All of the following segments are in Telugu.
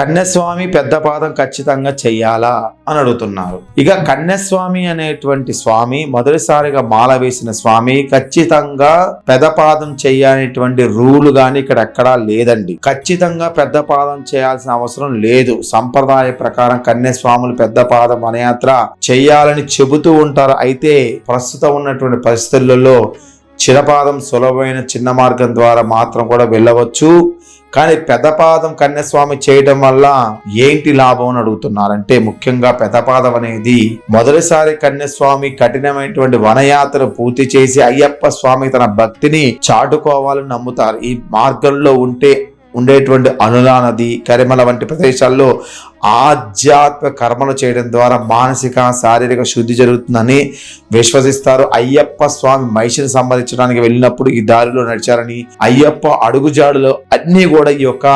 కన్యస్వామి పెద్ద పాదం ఖచ్చితంగా చెయ్యాలా అని అడుగుతున్నారు. ఇక కన్యస్వామి అనేటువంటి స్వామి మొదటిసారిగా మాల వేసిన స్వామి ఖచ్చితంగా పెద్ద పాదం చేయాలనేటువంటి రూల్ గాని ఇక్కడ ఎక్కడా లేదండి. ఖచ్చితంగా పెద్ద పాదం చేయాల్సిన అవసరం లేదు. సంప్రదాయ ప్రకారం కన్యస్వాములు పెద్ద పాద మనయాత్ర చేయాలని చెబుతూ ఉంటారు. అయితే ప్రస్తుతం ఉన్నటువంటి పరిస్థితులలో చిరపాదం సులభమైన చిన్న మార్గం ద్వారా మాత్రం కూడా వెళ్ళవచ్చు. కానీ పెదపాదం కన్యస్వామి చేయడం వల్ల ఏంటి లాభం అని అడుగుతున్నారంటే ముఖ్యంగా పెదపాదం అనేది మొదటిసారి కన్యస్వామి కఠినమైనటువంటి వనయాత్ర పూర్తి చేసి అయ్యప్ప స్వామి తన భక్తిని చాటుకోవాలని నమ్ముతారు. ఈ మార్గంలో ఉంటే ఉండేటువంటి అనులా నది కరిమల వంటి ప్రదేశాల్లో ఆధ్యాత్మ కర్మలు చేయడం ద్వారా మానసిక శారీరక శుద్ధి జరుగుతుందని విశ్వసిస్తారు. అయ్యప్ప స్వామి మహిషిని సంబంధించడానికి వెళ్ళినప్పుడు ఈ దారిలో నడిచారని అయ్యప్ప అడుగుజాడులో అన్నీ కూడా ఈ యొక్క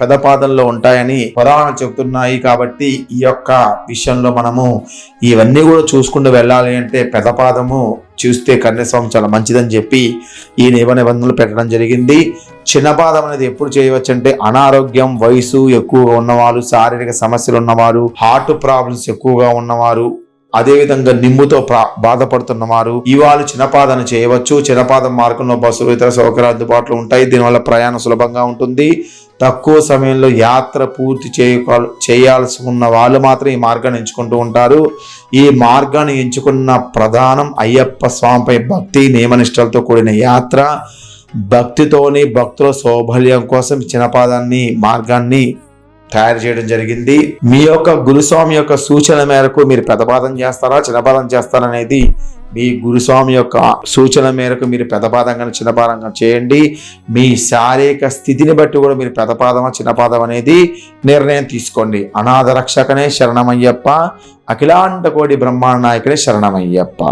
పెదపాదంలో ఉంటాయని పురాణాలు చెబుతున్నాయి. కాబట్టి ఈ యొక్క విషయంలో మనము ఇవన్నీ కూడా చూసుకుంటూ వెళ్ళాలి అంటే పెదపాదము చూస్తే కన్యాస్వామి చాలా మంచిదని చెప్పి ఈ నియమ నిబంధనలు పెట్టడం జరిగింది. చిన్నపాదం అనేది ఎప్పుడు చేయవచ్చు అంటే అనారోగ్యం వయసు ఎక్కువగా ఉన్నవారు శారీరక సమస్యలు ఉన్నవారు హార్ట్ ప్రాబ్లమ్స్ ఎక్కువగా ఉన్నవారు అదేవిధంగా నిమ్ముతో బాధపడుతున్న వారు ఇవాళ చిన్నపాదన చేయవచ్చు. చిన్నపాదం మార్గంలో బస్సులు ఇతర సౌకర్యాలు అందుబాటులో ఉంటాయి. దీనివల్ల ప్రయాణం సులభంగా ఉంటుంది. తక్కువ సమయంలో యాత్ర పూర్తి చేయ చేయాల్సి ఉన్న వాళ్ళు మాత్రం ఈ మార్గాన్ని ఎంచుకుంటూ ఉంటారు. ఈ మార్గాన్ని ఎంచుకున్న ప్రధానం అయ్యప్ప స్వామిపై భక్తి నియమనిష్టలతో కూడిన యాత్ర. భక్తితోని భక్తుల సౌబల్యం కోసం చిన్నపాదాన్ని మార్గాన్ని తయారు చేయడం జరిగింది. మీ యొక్క గురుస్వామి యొక్క సూచన మేరకు మీరు పెదపాదం చేస్తారా చిన్నపాదం చేస్తారా అనేది మీ గురుస్వామి యొక్క సూచన మేరకు మీరు పెదపాదంగా చిన్నపాదంగా చేయండి. మీ శారీరక స్థితిని బట్టి కూడా మీరు పెదపాదమా చిన్నపాదం అనేది నిర్ణయం తీసుకోండి. అనాథ రక్షకనే శరణమయ్యప్ప అఖిలాండ కోడి బ్రహ్మాండ నాయకుడే శరణమయ్యప్ప.